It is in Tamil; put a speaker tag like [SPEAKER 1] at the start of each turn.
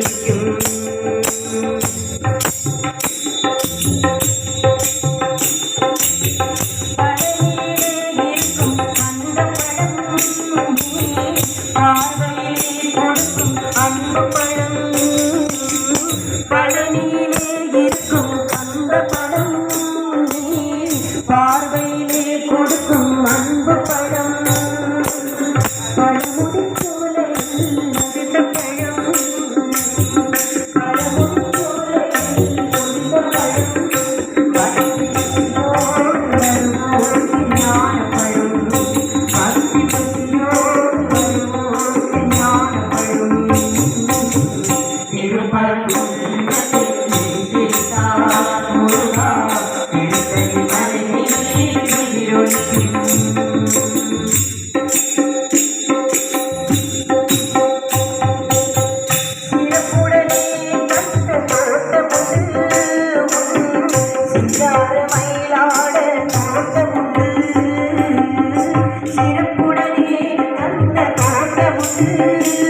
[SPEAKER 1] வைக்கும் அன்பு பழம் பழனியிலே இருக்கும் அந்த பழம் பார்வையிலே கொடுக்கும் அன்பு பழம் தோட்டமுண்டு சிறப்புடனே தந்த தோட்டமுண்டு